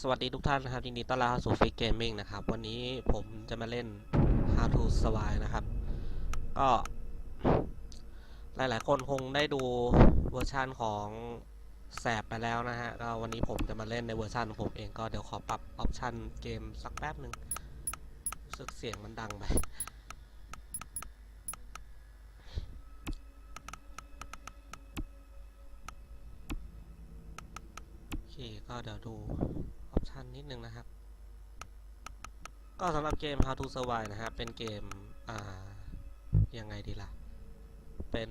สวัสดีทุกท่านนะครับยินดีต้อนรับเข้าสู่ฟิกเกมมิ่งนะครับ วันนี้ผมจะมาเล่น How to Survive นะครับ ก็ หลายๆ คนคงได้ดูเวอร์ชันของแสบไปแล้วนะฮะก็วันนี้ผมจะมาเล่นในเวอร์ชันของผมเองก็เดี๋ยวขอปรับออปชันเกมสักแป๊บหนึ่งรู้สึกเสียงมันดังไปโอเคก็เดี๋ยวดูันนิดนึงนะครับ ก็สำหรับเกม How to Survive นะครับ เป็นเกม อ่า ยังไงดีล่ะ เป็น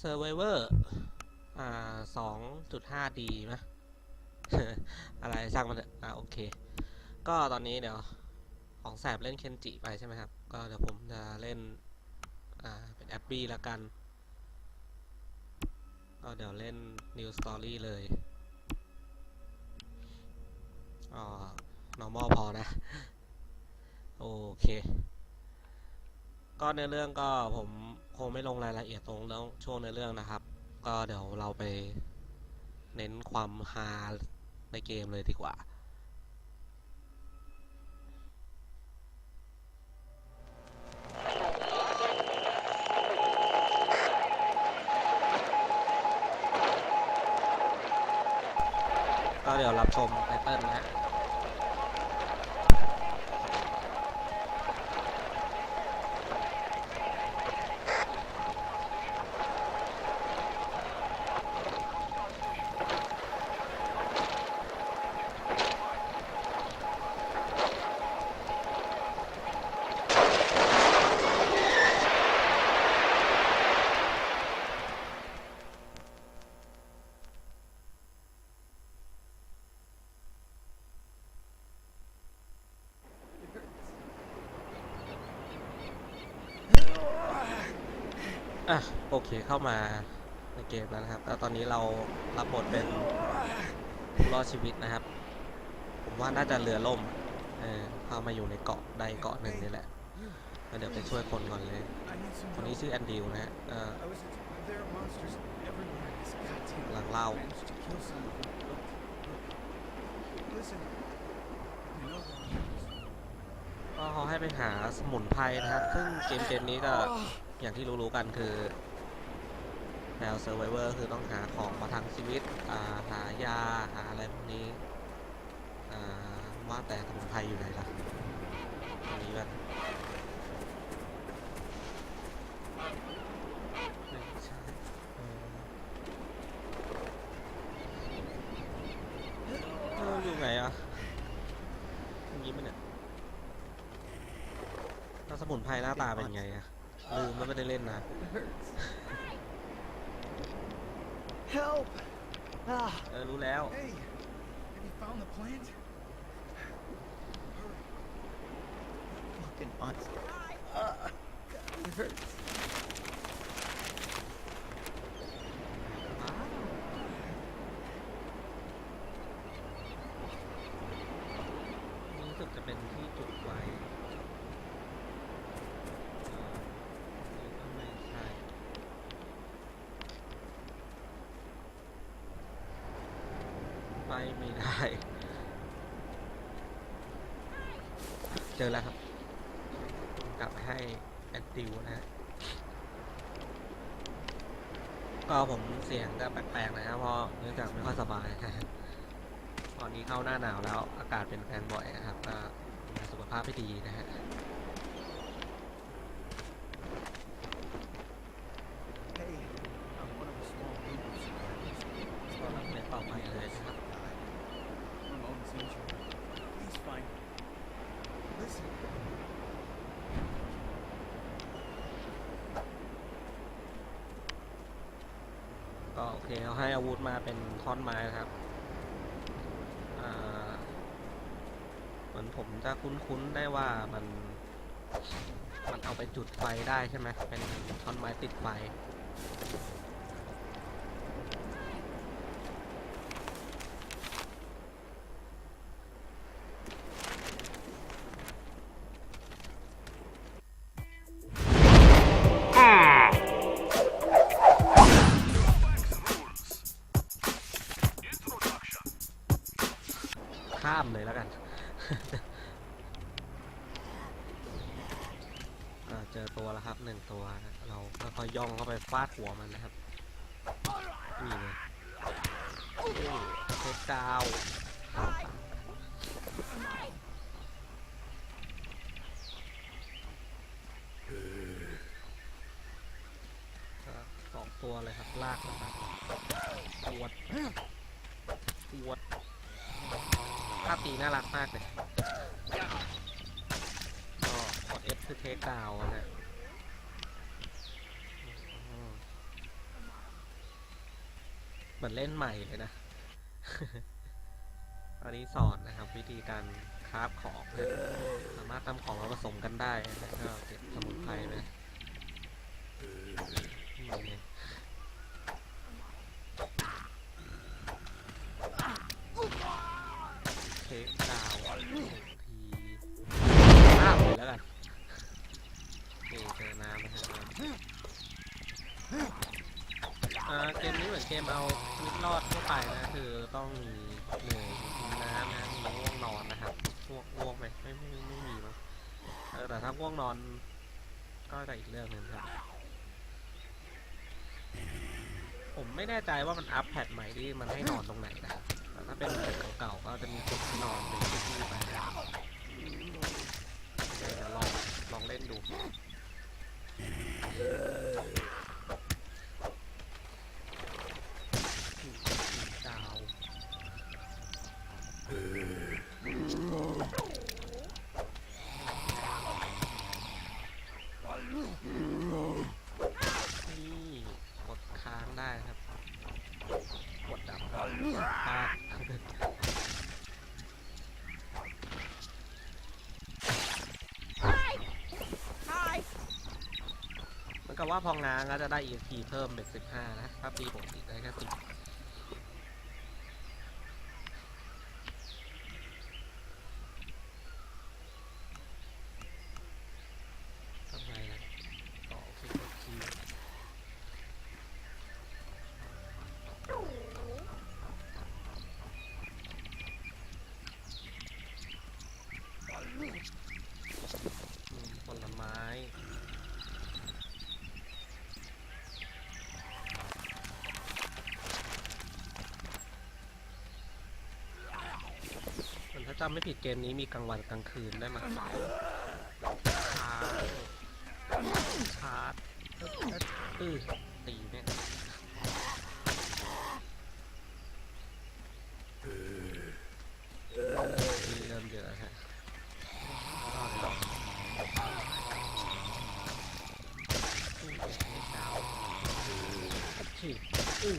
Survivor อ่า 2.5D ไหมอะไรช่างมันเถอะอ่าโอเค ก็ตอนนี้เดี๋ยว ของแสบเล่นเคนจิไปใช่ไหมครับ ก็เดี๋ยวผมจะเล่น อ่า เป็นแอปบี้ล้วกัน ก็เดี๋ยวเล่น New Story เลยอ๋อ normal พอนะ โอเค ก็ในเรื่องก็ผมคงไม่ลงรายละเอียดตรงแล้วช่วงในเรื่องนะครับ ก็เดี๋ยวเราไปเน้นความฮาในเกมเลยดีกว่า ก็เดี๋ยวรับชมไตเติ้ลนะฮะอะ เข้ามาในเกมแล้วนะครับแล้วตอนนี้เรารับบทเป็นรอดชีวิตนะครับ ผมว่าน่าจะเรือล่ม เออเข้ามาอยู่ในเกาะใดเกาะหนึ่งนี่แหละแล้วเดี๋ยวไปช่วยคนก่อนเลย คนนี้ชื่อแอนดิวนะฮะหลังเล่า ก็เขาให้ไปหาสมุนไพรนะครับ ซึ่งเกมเกมนี้ก็อย่างที่รู้ๆกันคือ แนวเซอร์ไวเวอร์คือต้องหาของประทังชีวิตาหายา หาอะไรพวกนี้ว่าแต่สมุนไพรอยู่ไหนล่ะตรงนี้แบบไม่ใช่เออเอยู่ไหนอะตรงนี้มันเนี่ยแล้วสมุนไพรหน้าตาเป็นไงอะลืมแล้วไม่ได้เล่นนะ Help! Ah. เออ รู้แล้ว Hey, have you found the plant? Hurry. Fucking monster. Ah, God, it hurts. ไม่ได้ เจอแล้วครับ กลับให้แอนติวนะฮะก็ผมเสียงก็แปลกๆนะครับเพราะเนื่องจากไม่ค่อยสบายฮะตอนนี้เข้าหน้าหนาวแล้วอากาศเป็นแฟนบ่อยนะครับก็สุขภาพไม่ดีนะฮะ Hey, I'm one of the small movers. ก็รับเล่นต่อไปเลยนะครับ Ramon's injured. Please find him. Listen. ก็โอเคเขาให้อาวุธ มาเป็นท่อนไม้ครับเหมือนผมจะคุ้นๆได้ว่ามัน มันเอาไปจุดไฟได้ใช่ไหมเป็นท่อนไม้ติดไฟ ตัวนะเราค่อยๆย่องเข้าไปฟาดหัวมันนะครับนี่เลยนี่เทคดาวสองตัวเลยครับลากนะครับปวดปวดภาพตีน่ารักมากเลยก็กด F คือเทคดาวน์นะฮะอืมเห มือนเล่นใหม่เลยนะ อันนี้สอนนะครับ วิธีการคราฟของนะสามารถทำของมาผสมกันได้นะก็เก็บสมุนไพรไปนี่ไงเทคดาวน์หนึ่งทีอ้าวเลยแล้วกันนี่เจอน้ำนะฮะอ่าเกมนี้ เกมเอาชีวิตรอดทั่วไปนะคือต้องมีเหนื่อยกินน้ำนะมีง่วงนอนนะครับง่วงง่วงไหมไม่ไม่ไม่มีมั้งเออแต่ถ้าง่วงนอน ก็จะอีกเรื่องหนึ่งครับผมไม่แน่ใจว่ามันอัพแพทใหม่ที่มันให้นอนตรงไหนนะแต่ถ้าเป็นแพทเก่าๆก็จะมีจุดนอนเป็นที่ไปนะเดี๋ยวลองลองเล่นดู ดาวนี่กดค้างได้ครับ กดดับพลาดเหมันกับ ว่าพองง้างก็จะได้ EXP เพิ่มเป็น 15 นะถ้าปีปกติได้แค่10 ทำไมล่ะต่อฟิกเกอร์คีอืมผลไม้ เหมือนถ้าจำไม่ผิดเกมนี้มีกลางวันกลางคืนได้มาชาร์จชาร์จอือตีเนี่ยตีเริ่มเยอะฮะก็เดี๋ยวอื้อดาวฉีดอื้อ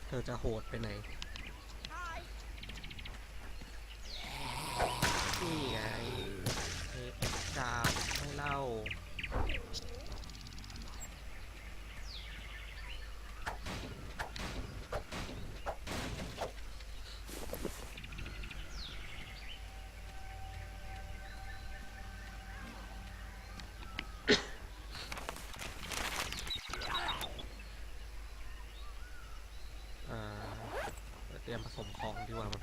เธอจะโหดไปไหนนี่ไงเทปดาวให้เล่า อ่าเตรียม ผสมของดีกว่ามัน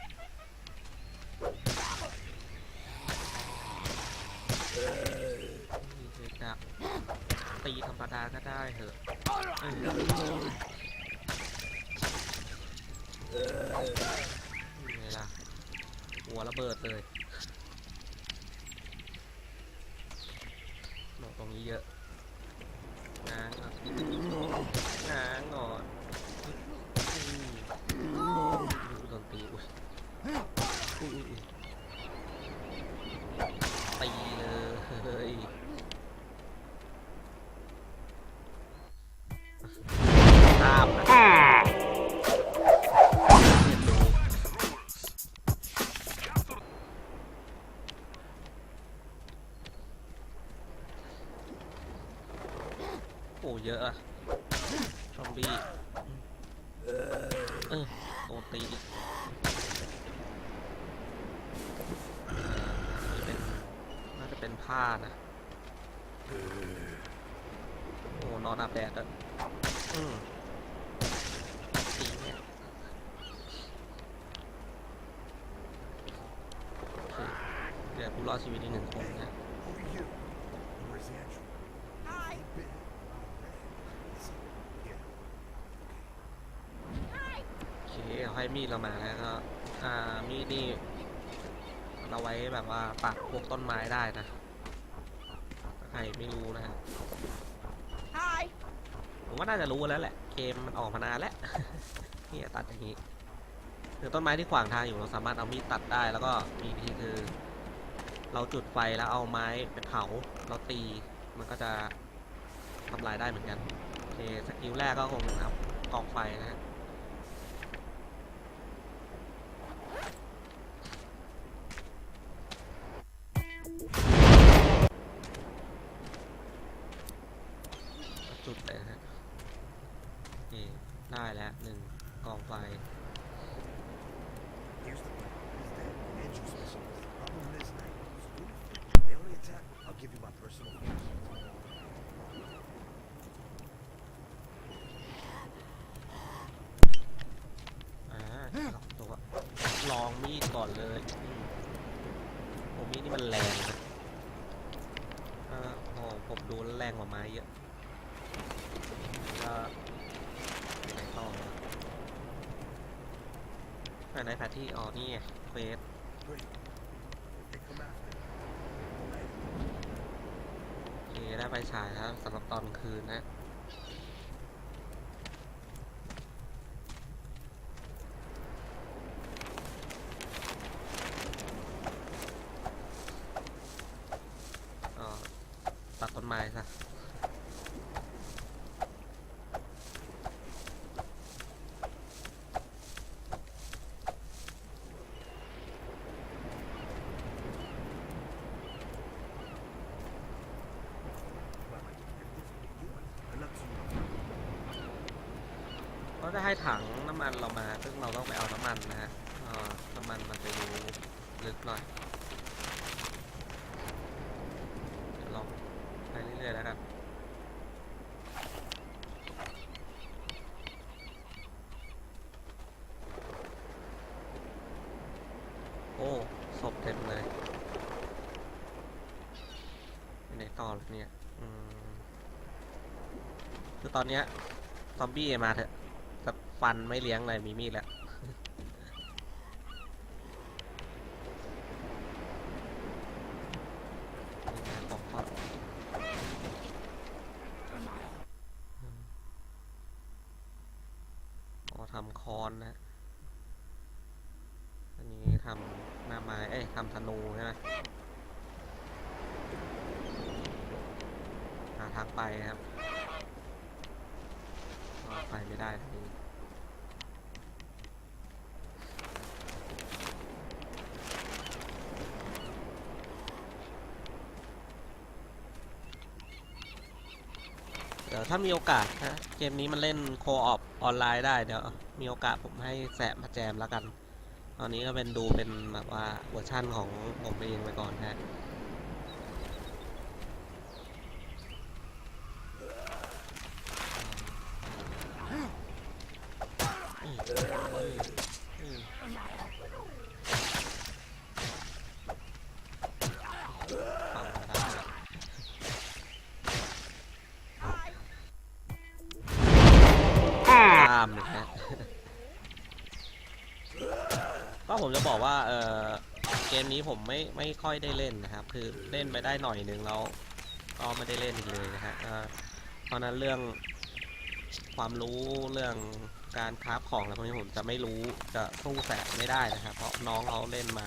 นี่เทปดักตีธรรมดาก็ได้เหอะเออนี่ไงล่ะ หัวระเบิดเลยหนตรงนี้เยอะง้างอะง้างก่อนอืม ดูโดนตีอุ้ยอุ้ย โอ้นอนอาบแดดอะรยโอเคเดี๋ยวรอดชีวิตอีกหนึ่งคนนะโอเคเอาให้มีดเรามาแล้วก็อ่ามีดนี่เราไว้แบบว่าปักพวกต้นไม้ได้นะ รไม่รู้นะฮะ Hi. ผมว่าน่าจะรู้แล้วแหละ เกมมันออกมานานแล้วนี่ตัดอย่างนี้คือต้นไม้ที่ขวางทางอยู่เราสามารถเอามีดตัดได้แล้วก็มีวิธีคือ เราจุดไฟแล้วเอาไม้ไปเผาเราตีมันก็จะทำลายได้เหมือนกันโอเคสกิลแรกก็คงเอากองไฟนะฮะ จุดเลยนะฮะโอเคได้แล้วหนึ่งกองไฟ Here's the plan. Is that entry specialist. Problem is, I stupid. They only attack. I'll give you my personal force. อ่าลองตัวลองมีดก่อนเลยอืมโอ้มีดนี่มันแรงนะอ่าโอ้ผมดูแล้วแรงกว่าไม้เยอะก็ไหนต่ออันไหนแพ ที่อ๋อนี่ไงเฟสโอเคได้ไปฉายครับสำหรับตอนคืนนะ อ๋อตัดต้นไม้ซะ well, like, if this is what you want, I'm up to you. ก็จะให้ถังน้ำมันเรามา ซึ่งเราต้องไปเอาน้ำมันนะฮะอ่าน้ำมันมันจะดูลึกหน่อยเดี๋ยวลองไปเรื่อยๆแล้วกัน โอ้ศพเต็มเลยไปไหนต่อล่ะเนี่ย อืม คือ ตอนเนี้ยซอมบี้มาเถอะแต่ฟันไม่เลี้ยงเลยมีมีดแล้ว นี่ไงของทอดอืมอ๋อทำคอนนะ อันนี้ทำหน้าไม้ เอ้ยทำธนูใช่ไหมหาทางไปครับ อ๋อไปไม่ได้ทางนี้เดี๋ยวถ้ามีโอกาสนะเกมนี้มันเล่นโคออปออนไลน์ได้เดี๋ยวมีโอกาสผมให้แสบมาแจมแล้วกัน ตอนนี้ก็เป็นดูเป็นแบบว่าเวอร์ชั่นของผมเองไปก่อนนะ ไม่ไม่ค่อยได้เล่นนะครับ คือเล่นไปได้หน่อยหนึงแล้วก็ไม่ได้เล่นอีกเลยนะฮะเพราะนั้นเรื่องความรู้เรื่องการคราฟของอะไรพวกนี้ผมจะไม่รู้จะสู้แสะไม่ได้นะครับ เพราะน้องเขาเล่นมา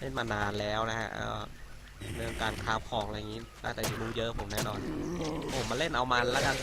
เล่นมานานแล้วนะฮะเเรื่องการคราฟของอะไรอย่างนี้น่าจะรู้เยอะผมแน่นอนผมมาเล่นเอามันแล้วกัน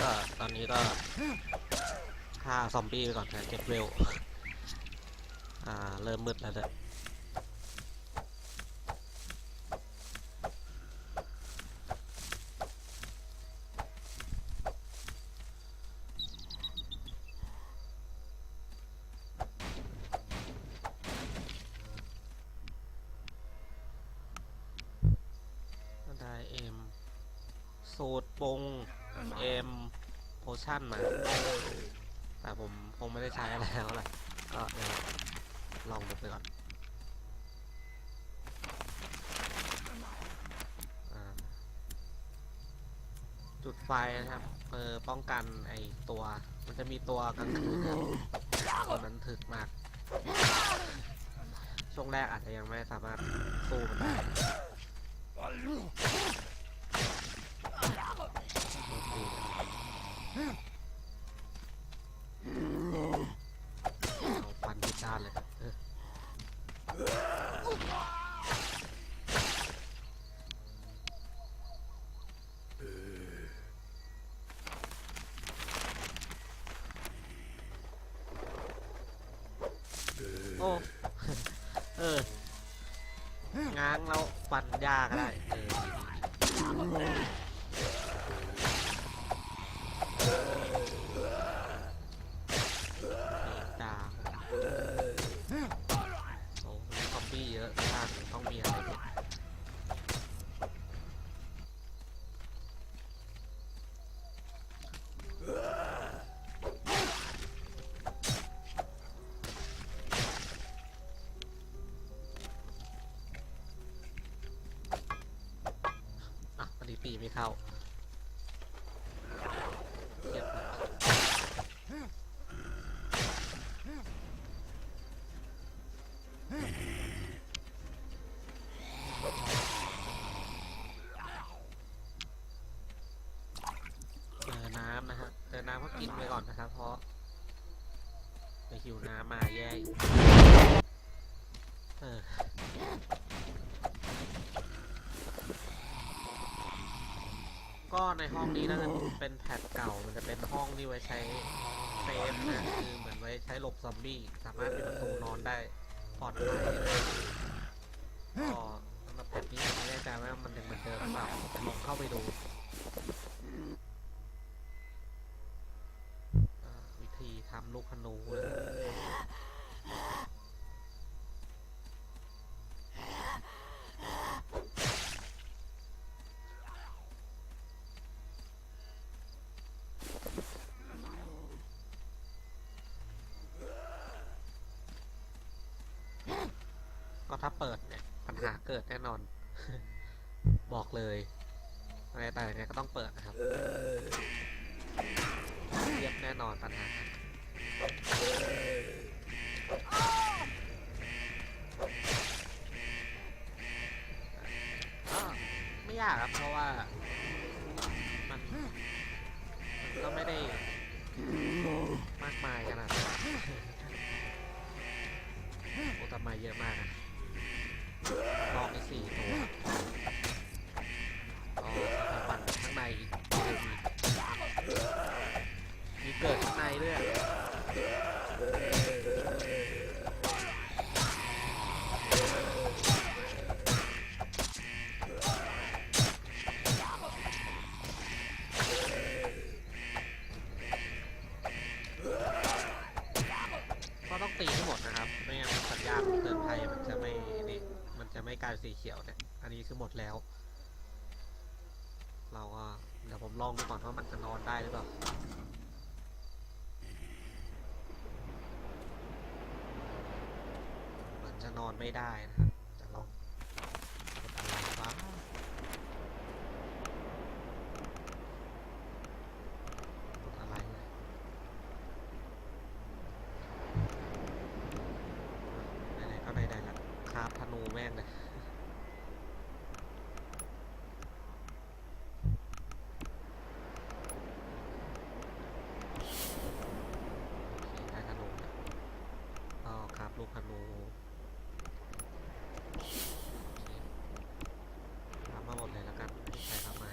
ก็ต อนนี้ก็ฆ่าซอมบี้ไปก่อนนะเก็บเวลอ่า เริ่มมืดแล้วเด้อ สูตรปรุงเอ็มโพชั่นมา แต่ผมคงไม่ได้ใช้อะไรแล้วแหละก็เดี๋ยวลองดูไปก่อนอ่าจุดไฟนะครับเออ ป้องกันไอตัว มันจะมีตัวกลางคืนนะครับตัวนั้นถึกมาก ช่วงแรกอาจจะยังไม่สามารถสู้มันได้ ไม่เข้าเทียบเลยเจอน้ำนะฮะเจอน้ำก็กินไปก่อนนะครับ เพราะไปหิวน้ำมาแย่เออ ก็ในห้องนี้น่าจะเป็นแพทเก่า มันจะเป็นห้องที่ไว้ใช้เซฟนะคือเหมือนไว้ใช้หลบซอมบี้ สามารถปิดประตูนอนได้ปลอดภัยเลยก็สำหรับแพทนี้ผมไม่แน่ใจว่ามันยังเหมือนเดิมหรือเปล่าผมลองเข้าไปดูอ่าวิธีทำลูกขนูนะก็ถ้าเปิดเนี่ย ปัญหาเกิดแน่นอน บอกเลยอะไรแต่ยังไงก็ต้องเปิดนะครับเยียบแน่นอนปัญหาไม่ยากครับเพราะว่า มันมันก็ไม่ได้มากมายขนาดนั้นโอ้แต่มาเยอะมากนะ ลองไปสี่ตัว ลองดูก่อนว่ามันจะนอนได้หรือเปล่ามันจะนอนไม่ได้นะครับ จะลองกดอะไรบ้างกดอะไรเนี่ยไหนๆก็ไหนๆละคราบธนูแม่งเลย โอเคได้ธนูแล้วก็ครับลูกธนูโอเคทำมาหมดเลยแล้วกันไม่ใช้ทำไม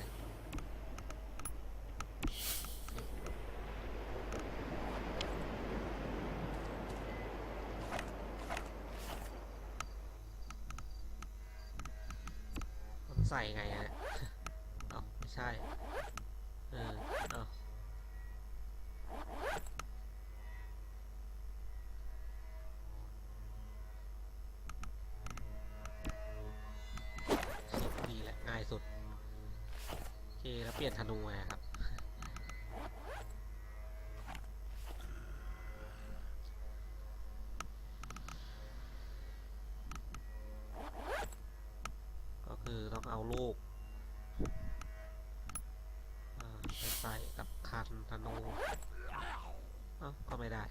มัน ใส่ไงอะเนี่ยเอ้าไม่ใช่ เอาลูกไปใส่กับคันธนูเอ้าก็ไม่ได้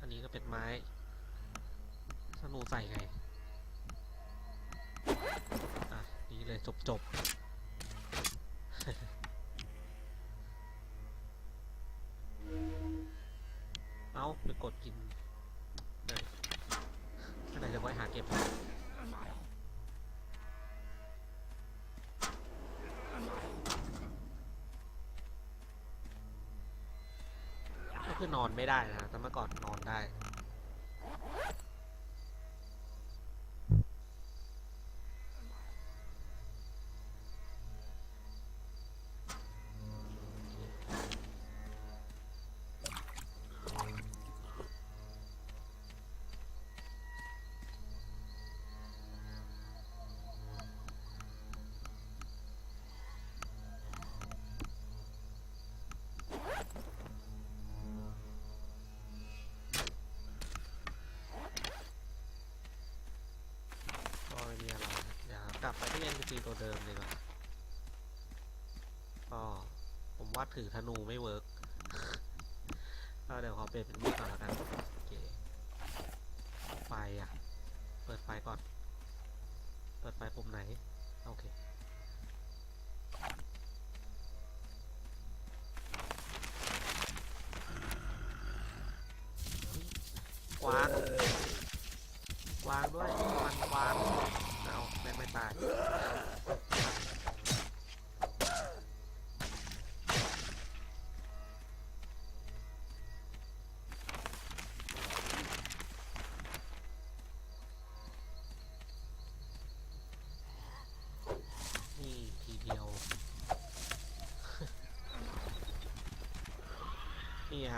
อันนี้ก็เป็นไม้ธนูใส่ไง อะ นี่เลยจบจบเอาไปกดกินเลยอะไรจะไว้หาเก็บ ก็ คือนอนไม่ได้นะแต่เมื่อก่อนนอนได้ ลับไปที่ NPC ตัวเดิมเลยก่อนก็ผมว่าถือธนูไม่เวิร์กก็เดี๋ยวขอเปลี่ยนเป็นมีดก่อนแล้วกันโอเคไฟอะ เปิดไฟก่อน เปิดไฟปุ่มไหน โอเค กวาง กวางด้วยมันกวางเอาแม่งไม่ตาย นี่ทีเดียว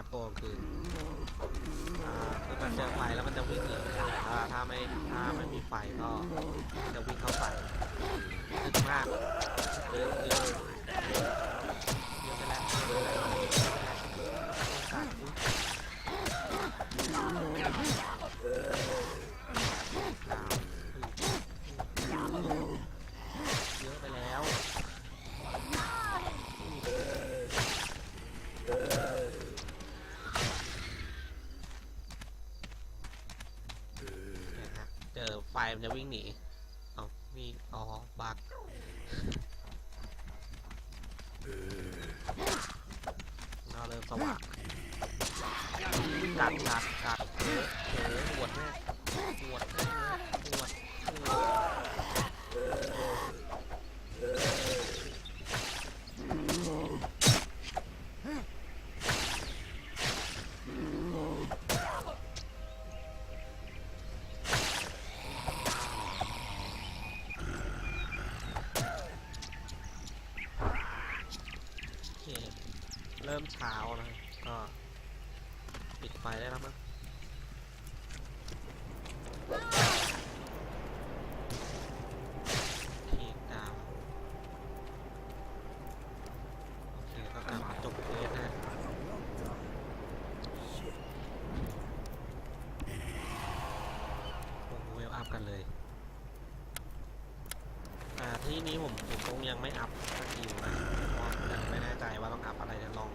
นี่ครับตัวคืออ่ามันเจอไฟแล้วมันจะวิ่งหนีถ้าถ้าไม่ถ้าไม่มีไฟก็จะวิ่งเข้าไปลึกมากเยอะ เอานี่อ๋อบักเราเริ่มสว่างกัดกัดกัดเออเออปวดแม่ปวดแม่ปวดปวด โอเค เริ่มเช้านะครับก็ปิดไฟได้แล้วมั้งพีกดาวโอเค ก็กลับมาจบเลยนะโอ้โหเวลอัพกันเลย อ่า ที่นี้ผมผมคงยังไม่อัพสกิลนะเพราะยังไม่แน่ใจว่าต้องอัพอะไรเดี๋ยวลอง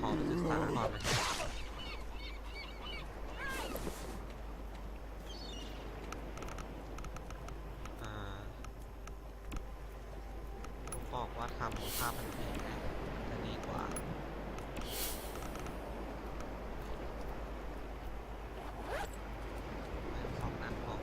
ของศึกษาก่อนนะครับอ่าผมบอกว่าทำภาพมันแพงจะดีกว่าสองนั้นพอ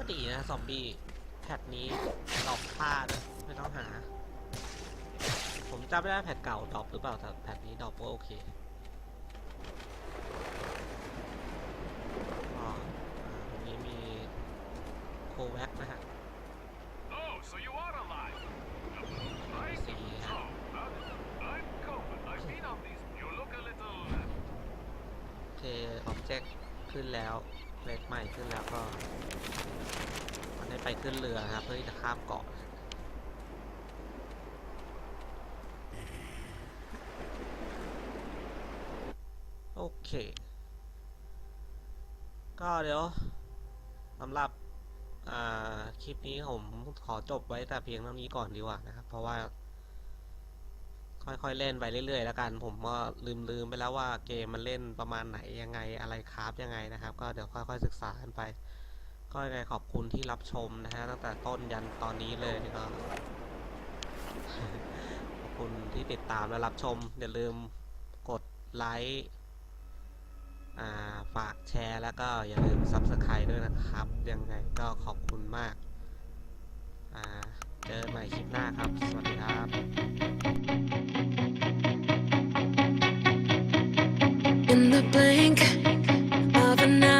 ก็ดี นะซอมบี้แพทนี้ดรอปค่าด้วยไม่ต้องหา ผมจำไม่ได้แพทเก่าดรอปหรือเปล่าแต่แพทนี้ดรอปก็โอเค แว็กนะฮะ Oh, so you are alive. I See, see. yeah. So, uh, I'm Copen. I've been on these. You look a little. โอเคออบเจกต์ขึ้นแล้วเควสใหม่ขึ้นแล้วก็ มันได้ไปขึ้นเรือนะครับ เพื่อที่จะข้ามเกาะ โอ เค ก็เดี๋ยวสำหรับคลิปนี้ผมขอจบไว้แต่เพียงเท่านี้ก่อนดีกว่านะครับ เพราะว่า ค่อยๆเล่นไปเรื่อยๆแล้วกัน ผมก็ลืมๆไปแล้วว่าเกมมันเล่นประมาณไหนยังไงอะไรคราฟยังไงนะครับ ก็เดี๋ยวค่อยๆศึกษากันไป ก็ยังไงขอบคุณที่รับชมนะฮะตั้งแต่ต้นยันตอนนี้เลยก็ขอบคุณที่ติดตามและรับชมอย่าลืมกดไลค์ ฝากแชร์แล้วก็อย่าลืม Subscribe ด้วยนะครับ ยังไงก็ขอบคุณมากาเจอกันใหม่คลิปหน้าครับ สวัสดีครับ In the blank of an eye